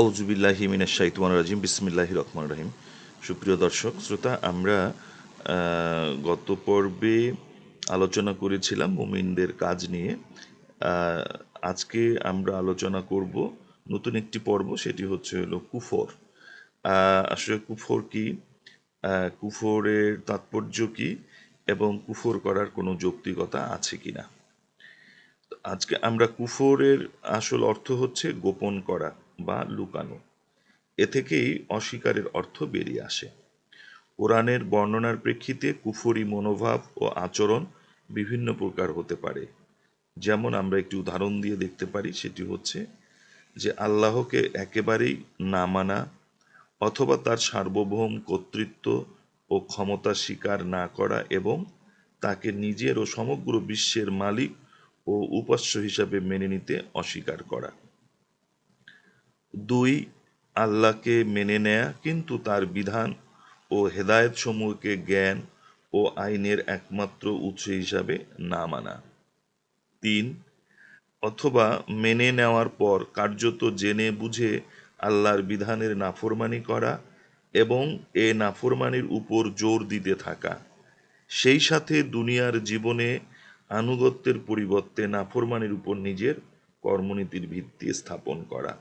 আউজুবিল্লাহি মিনাশ শাইতানির রাজিম, বিসমিল্লাহির রহমানির রহিম। সুপ্রিয় দর্শক, শ্রোতা, আমরা গত পর্বে আলোচনা করেছিলাম মুমিনদের কাজ নিয়ে। আজকে আমরা আলোচনা করব নতুন একটি পর্ব, সেটি হচ্ছে হলো কুফর। আসলে কুফর কি? কুফরের তাৎপর্য কি? এবং কুফর করার কোনো যৌক্তিকতা আছে কি না আজকে আমরা কুফরের আসল অর্থ হচ্ছে গোপন করা। বা লুকানো। এ থেকেই অস্বীকারের অর্থ বেরিয়ে আসে। কোরআনের বর্ণনার প্রেক্ষিতে কুফরি মনোভাব ও আচরণ বিভিন্ন প্রকার হতে পারে। যেমন আমরা একটি উদাহরণ দিয়ে দেখতে পারি, সেটি হচ্ছে যে আল্লাহকে একেবারেই না মানা অথবা তার সার্বভৌম কর্তৃত্ব ও ক্ষমতা স্বীকার না করা এবং তাকে নিজের ও সমগ্র বিশ্বের মালিক ও উপাস্য হিসাবে মেনে নিতে অস্বীকার করা। দুই, আল্লাহকে মেনে নেয়া কিন্তু তার বিধান ও হেদায়েত সমূহকে জ্ঞান ও আইনের একমাত্র উৎস হিসাবে না মানা। তিন, অথবা মেনে নেওয়ার পর কার্যত জেনে বুঝে আল্লাহর বিধানের নাফরমানি করা এবং এ নাফরমানির উপর জোর দিতে থাকা। সেই সাথে দুনিয়ার জীবনে আনুগত্যের পরিবর্তে নাফরমানির উপর নিজের কর্মনীতির ভিত্তি স্থাপন করা।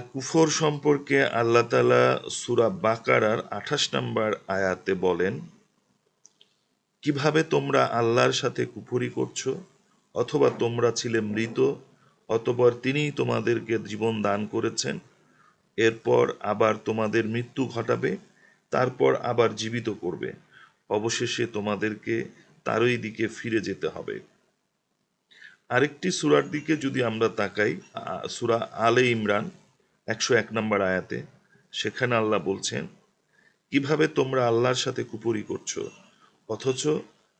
কুফর সম্পর্কে আল্লাহ তালা সুরা বাকারার আঠাশ নম্বর আয়াতে বলেন, কীভাবে তোমরা আল্লাহর সাথে কুফরি করছ? অথবা তোমরা ছিলে মৃত, অতপর তিনিই তোমাদেরকে জীবন দান করেছেন। এরপর আবার তোমাদের মৃত্যু ঘটাবে, তারপর আবার জীবিত করবে। অবশেষে তোমাদেরকে তারই দিকে ফিরে যেতে হবে। আরেকটি সুরার দিকে যদি আমরা তাকাই সুরা আলে ইমরান একশো এক নম্বর আয়াতে সেখানে আল্লাহ বলছেন, কীভাবে তোমরা আল্লাহর সাথে কুপুরি করছ? অথচ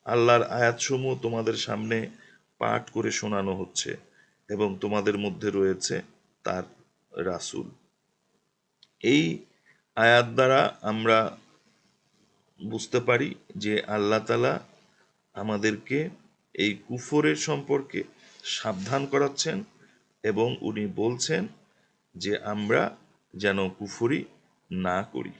আল্লাহর আয়াতসমূহ তোমাদের সামনে পাঠ করে শোনানো হচ্ছে এবং তোমাদের মধ্যে রয়েছে তার রাসূল। এই আয়াত দ্বারা আমরা বুঝতে পারি যে আল্লাহ তালা আমাদেরকে এই কুফরের সম্পর্কে সাবধান করাচ্ছেন এবং উনি বলছেন যে আমরা যেন কুফরি না করি।